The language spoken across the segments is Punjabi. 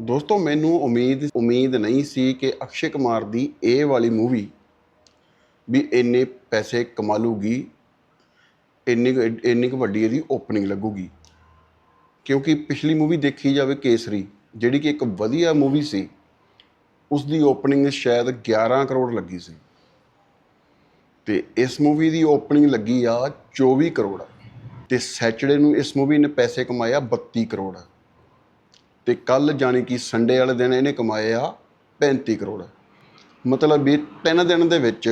ਦੋਸਤੋ, ਮੈਨੂੰ ਉਮੀਦ ਉਮੀਦ ਨਹੀਂ ਸੀ ਕਿ ਅਕਸ਼ੇ ਕੁਮਾਰ ਦੀ ਇਹ ਵਾਲੀ ਮੂਵੀ ਵੀ ਇੰਨੇ ਪੈਸੇ ਕਮਾ ਲੂਗੀ ਇੰਨੀ ਕੁ- ਇੰਨੀ ਕੁ ਵੱਡੀ ਇਹਦੀ ਓਪਨਿੰਗ ਲੱਗੂਗੀ। ਕਿਉਂਕਿ ਪਿਛਲੀ ਮੂਵੀ ਦੇਖੀ ਜਾਵੇ ਕੇਸਰੀ, ਜਿਹੜੀ ਕਿ ਇੱਕ ਵਧੀਆ ਮੂਵੀ ਸੀ ਉਸ ਦੀ ਓਪਨਿੰਗ ਸ਼ਾਇਦ 11 ਕਰੋੜ ਲੱਗੀ ਸੀ। ਤੇ ਇਸ ਮੂਵੀ ਦੀ ਓਪਨਿੰਗ ਲੱਗੀ ਆ 24 ਕਰੋੜ। ਤੇ ਸੈਚਰਡੇ ਨੂੰ ਇਸ ਮੂਵੀ ਨੇ ਪੈਸੇ ਕਮਾਇਆ ਆ 32 ਕਰੋੜ। ਤੇ ਕੱਲ ਜਾਣੀ ਕਿ ਸੰਡੇ ਵਾਲੇ ਦਿਨ ਇਹਨੇ ਕਮਾਏ ਆ 35 ਕਰੋੜ। ਮਤਲਬ ਇਹ ਤਿੰਨ ਦਿਨ ਦੇ ਵਿੱਚ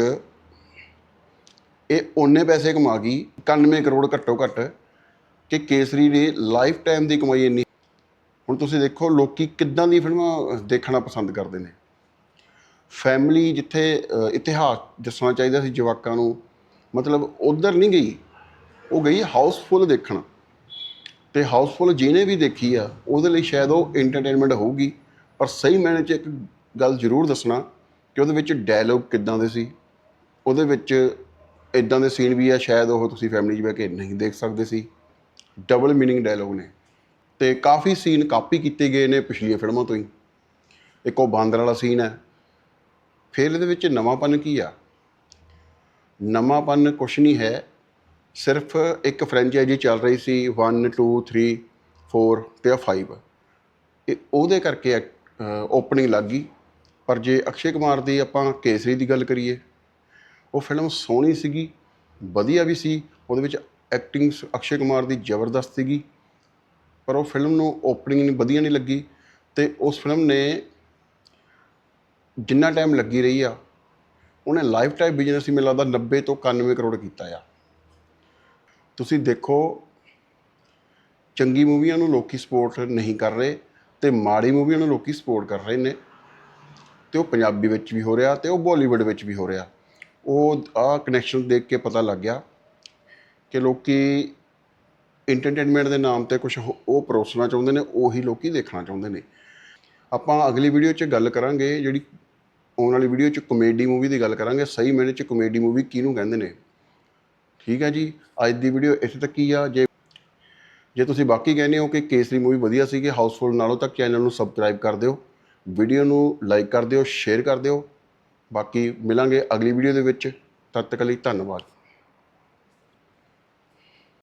ਇਹ ਉਹਨੇ ਪੈਸੇ ਕਮਾ ਗਈ 91 ਕਰੋੜ ਘੱਟੋ ਘੱਟ ਕਿ ਕੇਸਰੀ ਨੇ ਲਾਈਫ ਟਾਈਮ ਦੀ ਕਮਾਈ ਇੰਨੀ। ਹੁਣ ਤੁਸੀਂ ਦੇਖੋ ਲੋਕੀ ਕਿੱਦਾਂ ਦੀ ਫਿਲਮਾਂ ਦੇਖਣਾ ਪਸੰਦ ਕਰਦੇ ਨੇ। ਫੈਮਿਲੀ ਜਿੱਥੇ ਇਤਿਹਾਸ ਦੱਸਣਾ ਚਾਹੀਦਾ ਸੀ ਜਵਾਕਾਂ ਨੂੰ, ਮਤਲਬ ਉਧਰ ਨਹੀਂ ਗਈ, ਉਹ ਗਈ ਹਾਊਸਫੁੱਲ ਦੇਖਣ। ਤੇ ਹਾਊਸਫੁੱਲ ਜਿਹਨੇ ਵੀ ਦੇਖੀ ਆ, ਉਹਦੇ ਲਈ ਸ਼ਾਇਦ ਉਹ ਐਂਟਰਟੇਨਮੈਂਟ ਹੋਊਗੀ। ਪਰ ਸਹੀ ਮੈਨੇ ਚ ਇੱਕ ਗੱਲ ਜ਼ਰੂਰ ਦੱਸਣਾ ਕਿ ਉਹਦੇ ਵਿੱਚ ਡਾਇਲੋਗ ਕਿੱਦਾਂ ਦੇ ਸੀ, ਉਹਦੇ ਵਿੱਚ ਇਦਾਂ ਦੇ ਸੀਨ ਵੀ ਆ, ਸ਼ਾਇਦ ਉਹ ਤੁਸੀਂ ਫੈਮਿਲੀ 'ਚ ਬਹਿ ਕੇ ਨਹੀਂ ਦੇਖ ਸਕਦੇ ਸੀ। ਡਬਲ ਮੀਨਿੰਗ ਡਾਇਲੋਗ ਨੇ। ਤੇ ਕਾਫੀ ਸੀਨ ਕਾਪੀ ਕੀਤੇ ਗਏ ਨੇ ਪਿਛਲੀਆਂ ਫਿਲਮਾਂ ਤੋਂ ਹੀ। ਇੱਕ ਉਹ ਬਾਂਦਰ ਵਾਲਾ ਸੀਨ ਹੈ। ਫਿਰ ਇਹਦੇ ਵਿੱਚ ਨਵਾਂਪਨ ਕੀ ਆ? ਨਵਾਂਪਨ ਕੁਛ ਨਹੀਂ ਹੈ। ਸਿਰਫ ਇੱਕ ਫਰੈਂਚਾਈਜ਼ੀ ਚੱਲ ਰਹੀ ਸੀ 1 2 3 4 ਤੇ 5 ਇਹ ਉਹਦੇ ਕਰਕੇ ਓਪਨਿੰਗ ਲੱਗ ਗਈ। ਪਰ ਜੇ ਅਕਸ਼ੇ ਕੁਮਾਰ ਦੀ ਆਪਾਂ ਕੇਸਰੀ ਦੀ ਗੱਲ ਕਰੀਏ, ਉਹ ਫਿਲਮ ਸੋਹਣੀ ਸੀਗੀ, ਵਧੀਆ ਵੀ ਸੀ। ਉਹਦੇ ਵਿੱਚ ਐਕਟਿੰਗ ਅਕਸ਼ੇ ਕੁਮਾਰ ਦੀ ਜ਼ਬਰਦਸਤ ਸੀਗੀ। ਪਰ ਉਹ ਫਿਲਮ ਨੂੰ ਓਪਨਿੰਗ ਨਹੀਂ ਵਧੀਆ ਨਹੀਂ ਲੱਗੀ। ਤੇ ਉਸ ਫਿਲਮ ਨੇ ਜਿੰਨਾ ਟਾਈਮ ਲੱਗੀ ਰਹੀ ਆ, ਉਹਨੇ ਲਾਈਫ ਟਾਈਮ ਬਿਜ਼ਨਸ ਹੀ ਮੈਨੂੰ ਲੱਗਦਾ 90 ਤੋਂ 91 ਕਰੋੜ ਕੀਤਾ ਆ। ਤੁਸੀਂ ਦੇਖੋ, ਚੰਗੀ ਮੂਵੀਆਂ ਨੂੰ ਲੋਕੀ ਸਪੋਰਟ ਨਹੀਂ ਕਰ ਰਹੇ ਤੇ ਮਾੜੀ ਮੂਵੀਆਂ ਨੂੰ ਲੋਕੀ ਸਪੋਰਟ ਕਰ ਰਹੇ ਨੇ। ਤੇ ਉਹ ਪੰਜਾਬੀ ਵਿੱਚ ਵੀ ਹੋ ਰਿਹਾ ਤੇ ਉਹ ਬਾਲੀਵੁੱਡ ਵਿੱਚ ਵੀ ਹੋ ਰਿਹਾ। ਉਹ ਆ ਕਨੈਕਸ਼ਨ ਦੇਖ ਕੇ ਪਤਾ ਲੱਗ ਗਿਆ ਕਿ ਲੋਕੀ ਐਂਟਰਟੇਨਮੈਂਟ ਦੇ ਨਾਮ ਤੇ ਕੁਝ ਉਹ ਪਰੋਸਣਾ ਚਾਹੁੰਦੇ ਨੇ, ਉਹੀ ਲੋਕੀ ਦੇਖਣਾ ਚਾਹੁੰਦੇ ਨੇ। ਆਪਾਂ ਅਗਲੀ ਵੀਡੀਓ 'ਚ ਗੱਲ ਕਰਾਂਗੇ ਜਿਹੜੀ, ਆਉਣ ਵਾਲੀ ਵੀਡੀਓ 'ਚ ਕਮੇਡੀ ਮੂਵੀ ਦੀ ਗੱਲ ਕਰਾਂਗੇ। ਸਹੀ ਮੈਨੇ 'ਚ ਕਮੇਡੀ ਮੂਵੀ ਕਿਹਨੂੰ ਕਹਿੰਦੇ ਨੇ? ਠੀਕ ਹੈ ਜੀ, ਅੱਜ ਦੀ ਵੀਡੀਓ ਇੱਥੇ ਤੱਕ ਹੀ ਆ। ਜੇ ਜੇ ਤੁਸੀਂ ਬਾਕੀ ਕਹਿੰਦੇ ਹੋ ਕਿ ਕੇਸਰੀ ਮੂਵੀ ਵਧੀਆ ਸੀ ਕਿ ਹਾਊਸਫੁੱਲ ਨਾਲੋਂ ਤੱਕ ਚੈਨਲ ਨੂੰ ਸਬਸਕ੍ਰਾਈਬ ਕਰ ਦਿਓ। ਵੀਡੀਓ ਨੂੰ ਲਾਈਕ ਕਰ ਦਿਓ ਸ਼ੇਅਰ ਕਰ ਦਿਓ। ਬਾਕੀ ਮਿਲਾਂਗੇ ਅਗਲੀ ਵੀਡੀਓ ਦੇ ਵਿੱਚ। ਤਦ ਤੱਕ ਲਈ ਧੰਨਵਾਦ।